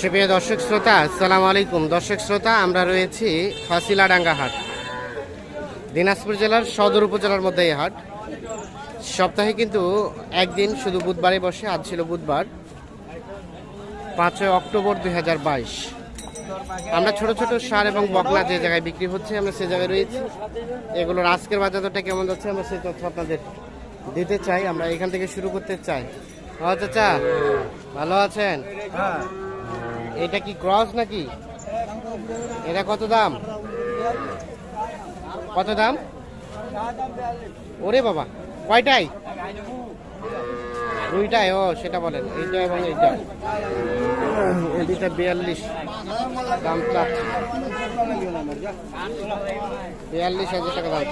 সুপ্রিয় দর্শক শ্রোতা, আসসালামু আলাইকুম। দর্শক শ্রোতা, আমরা রয়েছি ফাসিলাডাঙ্গা হাট দিনাজপুর জেলার সদর উপজেলার মধ্যে এই হাট। সপ্তাহে কিন্তু একদিন শুধু বুধবারে বসে, আজ ছিল বুধবার, পাঁচই অক্টোবর দুই হাজার বাইশ। আমরা ছোট ছোট সার এবং বকলা যে জায়গায় বিক্রি হচ্ছে, আমরা সে জায়গায় রয়েছি। এগুলোর আজকের বাজার দরটা কেমন যাচ্ছে, আমরা সেই তথ্য আপনাদের দিতে চাই। আমরা এখান থেকে শুরু করতে চাই। ও চাচা, ভালো আছেন? এটা কি ক্রস নাকি? এটা কত দাম? কত দাম? ওরে বাবা কয়টাই দুইটাই ও সেটা বলেন। এইটা এবং এইটা। এই দুইটা বিয়াল্লিশ। দাম চাচ্ছে। বিয়াল্লিশ হাজার টাকা দাম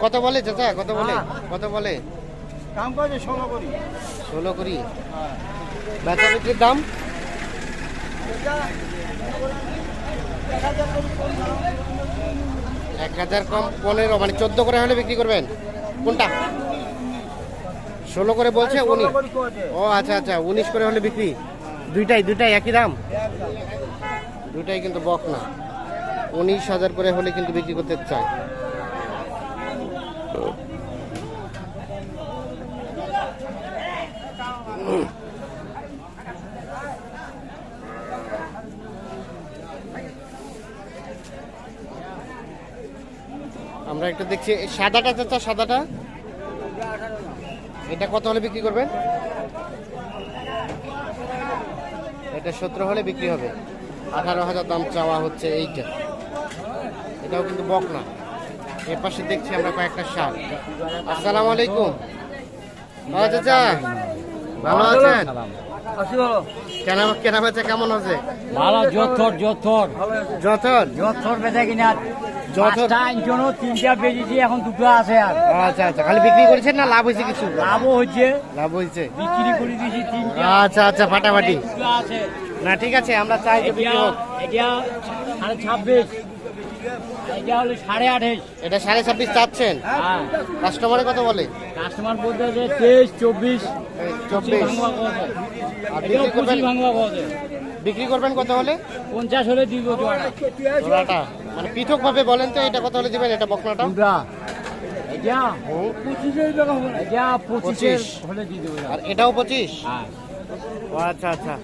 কত- বলে চাচা? কত বলে? কত বলে? ষোলো করি? ষোলো করি। বেচা বিক্রির দাম? এক হাজার কম পনেরো মানে চোদ্দ করে হলে বিক্রি করবেন? কোনটা? ষোলো করে বলছে উনি ও আচ্ছা আচ্ছা উনিশ করে হলে বিক্রি। দুইটাই দুইটাই একই দাম? দুইটাই কিন্তু বক না। উনিশ হাজার করে হলে কিন্তু বিক্রি করতে চায়। আমরা একটা দেখছি সাদাটা চাচা, সাদাটা? এটা কত হলে বিক্রি করবেন? এটা সতেরো হলে বিক্রি হবে। আঠারো হাজার দাম চাওয়া হচ্ছে এইটা। এটাও কিন্তু বক না এর পাশে দেখছি আমরা কয়েকটা সার আসসালামু আলাইকুম। ও চাচা। ভালো আছেন? কেনা কেনা বেচা কেমন আছে? ভালো যথর যথর। যথর? যথর বেচা কিনা যথর? তিনটা বেজেছি এখন দুটো আছে আর। আচ্ছা আচ্ছা। খালি বিক্রি করেছেন না লাভ হয়েছে কিছু? লাভও হচ্ছে লাভ হয়েছে। বিক্রি করে দিয়েছি তিনটা। আচ্ছা আচ্ছা ফাটাফাটি। আছে। না ঠিক আছে আমরা চাই যে বিক্রি হোক। এটা সাড়ে ছাব্বিশ। এটা হলো সাড়ে আঠাশ। এটা সাড়ে ছাব্বিশ চাচ্ছেন? হ্যাঁ। কাস্টমারে কত বলে? কাস্টমার বলতে আছে তেইশ চব্বিশ। চব্বিশ। আর বিক্রি করবেন? কত হলে? পঞ্চাশ হলে দিব জোড়াটা। মানে পৃথক ভাবে বলেন তো এটা কত হলে দিবেন এটা বকনাটা? পঁচিশ। হলে দিয়ে দেবো। আর এটাও পঁচিশ? হ্যাঁ। ও আচ্ছা আচ্ছা।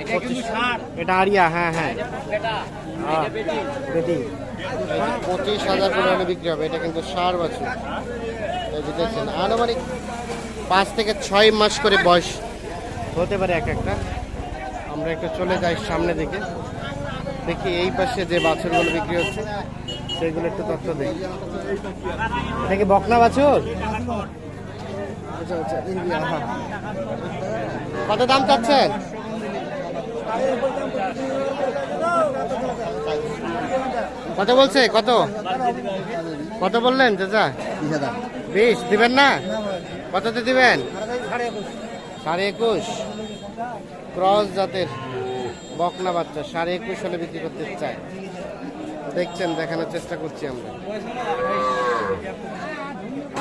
এটা ষাট। এটা আরিয়া হ্যাঁ হ্যাঁ। বেটা। পঁচিশ হাজার হলে বিক্রি হবে। এটা কিন্তু সার বছর। আনুমানিক পাঁচ থেকে ছয় মাস করে বয়স হতে পারে এক একটা। আমরা একটু চলে যাই সামনে দিকে। দেখি এই পাশে যে বাছুরগুলো বিক্রি হচ্ছে, সেগুলো একটু তথ্য দিই। দেখি বকনা বাছুর? আচ্ছা আচ্ছা হ্যাঁ। কত দাম চাচ্ছেন? কত বলছে? কত? কত বললেন চাচা? বিশ দিবেন না? কততে দিবেন? সাড়ে একুশ। ক্রস জাতের বকনা বাচ্চা সাড়ে একুশ হলে বিক্রি করতে চাই দেখছেন দেখানোর চেষ্টা করছি আমরা।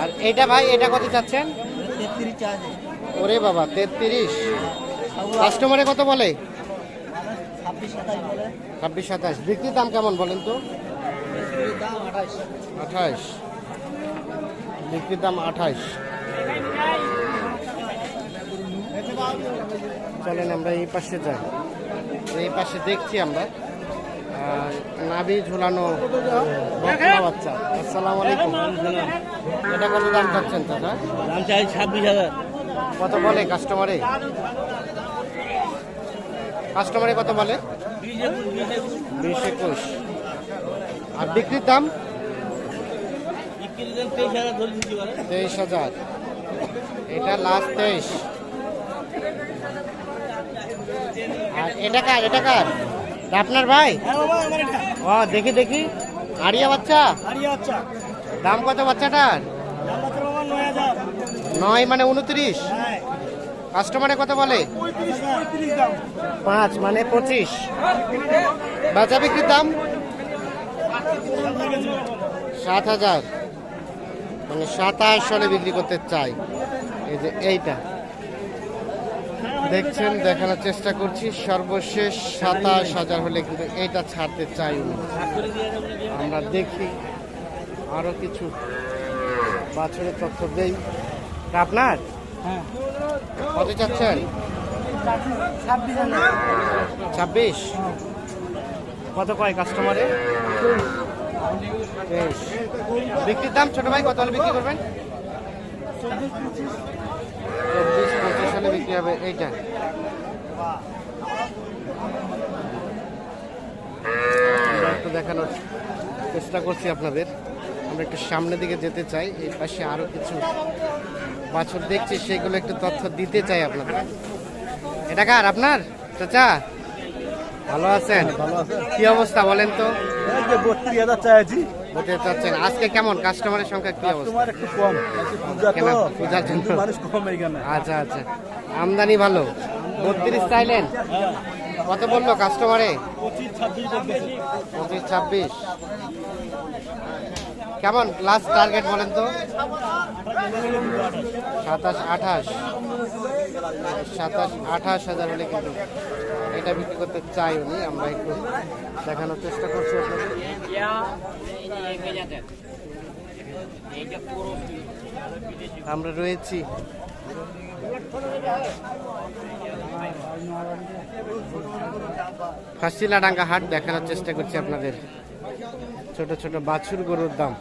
আর এটা ভাই এটা কত চাচ্ছেন? ওরে বাবা তেত্রিশ। কাস্টমারে কত বলে। ছাব্বিশ সাতাশ। বিক্রির দাম কেমন বলেন তো? আঠাশ। বিক্রির দাম আঠাশ। চলেন আমরা এই পাশে যাই। এই পাশে দেখছি আমরা। আর নাভি ঝুলানো বাচ্চা। আসসালামু আলাইকুম। এটা কত দাম চাচ্ছেন দাদা দাম চাই ছাব্বিশ হাজার। কত বলে কাস্টমারে? কাস্টমারে কত বলে? বিশ একুশ। আর বিক্রির দাম? তেইশ হাজার এটা লাস্ট তেইশ। আর এটা কার? এটা কার? আপনার ভাই? ও দেখি দেখি। আড়িয়া বাচ্চা? দাম কত বাচ্চাটার? নয় মানে উনত্রিশ? কাস্টমারে কত বলে? পাঁচ মানে পঁচিশ। বাচ্চা বিক্রির দাম? সাত হাজার। মানে সাতাশ সালে বিক্রি করতে চাই। এই যে এইটা। দেখছেন দেখানোর চেষ্টা করছি। সর্বশেষ সাতাশ হাজার হলে কিন্তু এটা ছাড়তে চাই আমরা দেখি। আরও কিছু বাছরের তথ্য দেই। আপনার? হ্যাঁ। কত চাচ্ছেন? ছাব্বিশ কত কয় কাস্টমারে বিক্রির দাম ছোট ভাই কত বিক্রি করবেন? চব্বিশ পঁচিশ হলে বিক্রি হবে, এইটা। একটু দেখানোর চেষ্টা করছি আপনাদের। আমরা একটু সামনের দিকে যেতে চাই, এই পাশে আরও কিছু বাছর দেখছি, সেগুলো একটু তথ্য দিতে চাই আপনাদের। এটা কার আপনার? চাচা? ভালো আছেন? কি অবস্থা বলেন তো? এই যে বত্রিশ হাজার চাইছি। বলতে চাচ্ছেন আজকে কেমন? কাস্টমারের সংখ্যা কি অবস্থা? একটু কম। আজকে পূজা কেন? তো পূজার জন্য? মানুষ কম এখানে আচ্ছা আচ্ছা। আমদানি ভালো। বত্রিশ চাইলেন? কত বলল কাস্টমারে? পঁচিশ ছাব্বিশ। কেমন লাস্ট টার্গেট বলেন তো? সাতাশ, আঠাশ। সাতাশ, আঠাশ হাজার হলে কিন্তু এটা বিক্রি করতে চাই উনি আমরা একটু দেখানোর চেষ্টা করছি আমরা রয়েছি। ফাঁসিলাডাঙ্গা হাট দেখানোর চেষ্টা করছি আপনাদের। ছোট ছোট বাছুর গরুর দাম।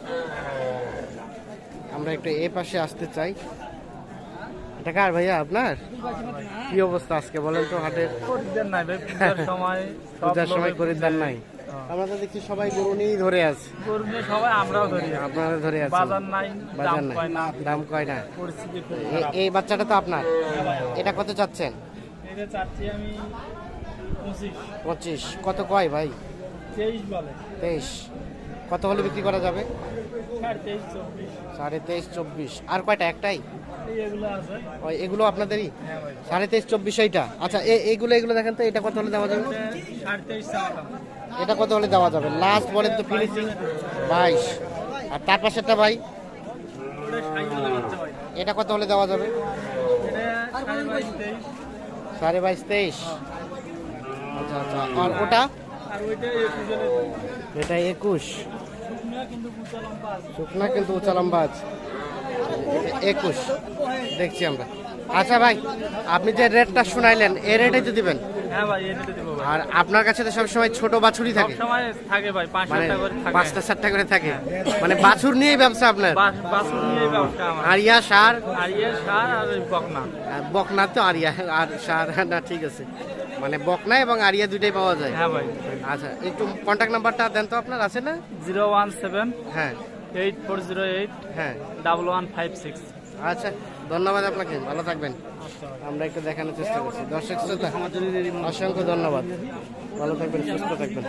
আমরা একটু এ পাশে আসতে চাই। এটা কার ভাইয়া আপনার? কি অবস্থা আজকে বলেন তো হাটের? পূজার সময় খরিদ্দার নাই। আমরা তো দেখছি সবাই গরু নিয়েই ধরে আছে। গরু নিয়ে সবাই আমরাও ধরি আপনারা ধরে আছে বাজার নাই বাজার দাম নাই। দাম কয় না। এই বাচ্চাটা তো আপনার? এটা কত চাচ্ছেন? এটা চাচ্ছি আমি পঁচিশ। পঁচিশ। কত কয় ভাই? তেইশ বলে। তেইশ। কত হলে বিক্রি করা যাবে? সাড়ে তেইশ চব্বিশ। আর কয়টা একটাই? এগুলো এগুলো আপনাদেরই? হ্যাঁ সাড়ে তেইশ চব্বিশ এইটা। আচ্ছা এ- এইগুলো এগুলো দেখেন তো এটা কত হলে দেওয়া যাবে? এটা কত হলে দেওয়া যাবে? লাস্ট বলেন তো ফিনিশিং বাইশ। আর তার পাশেরটা ভাই? এটা কত হলে দেওয়া যাবে? সাড়ে বাইশ তেইশ। আচ্ছা আচ্ছা। আর ওটা? এটা একুশ। শুকনা কিন্তু উঁচা লম্বা আছে। একুশ। দেখছি আমরা। আচ্ছা ভাই আপনি যে রেটটা শুনাইলেন এই রেটে তো দিবেন। হ্যাঁ আর আপনার কাছে তো সবসময় ছোট বাছুরই থাকে। মানে থাকে। পাঁচটা সাতটা করে থাকে। মানে বাছুর নিয়েই ব্যবসা আপনার? আরিয়া সার? আর ইয়ে সার আর বকনা। বকনা তো আরিয়া আর সার না ঠিক আছে। মানে বকনা এবং আরিয়া দুইটাই পাওয়া যায়। হ্যাঁ ভাই। আচ্ছা একটু কন্ট্যাক্ট নাম্বারটা দেন তো আপনার আছে না? জিরো ওয়ান সেভেন হ্যাঁ। এইট ফোর জিরো এইট হ্যাঁ। Double one five six. আচ্ছা ধন্যবাদ আপনাকে ভালো থাকবেন। আমরা একটু দেখানোর চেষ্টা করছি। দর্শক শ্রোতা অসংখ্য ধন্যবাদ। ভালো থাকবেন সুস্থ থাকবেন।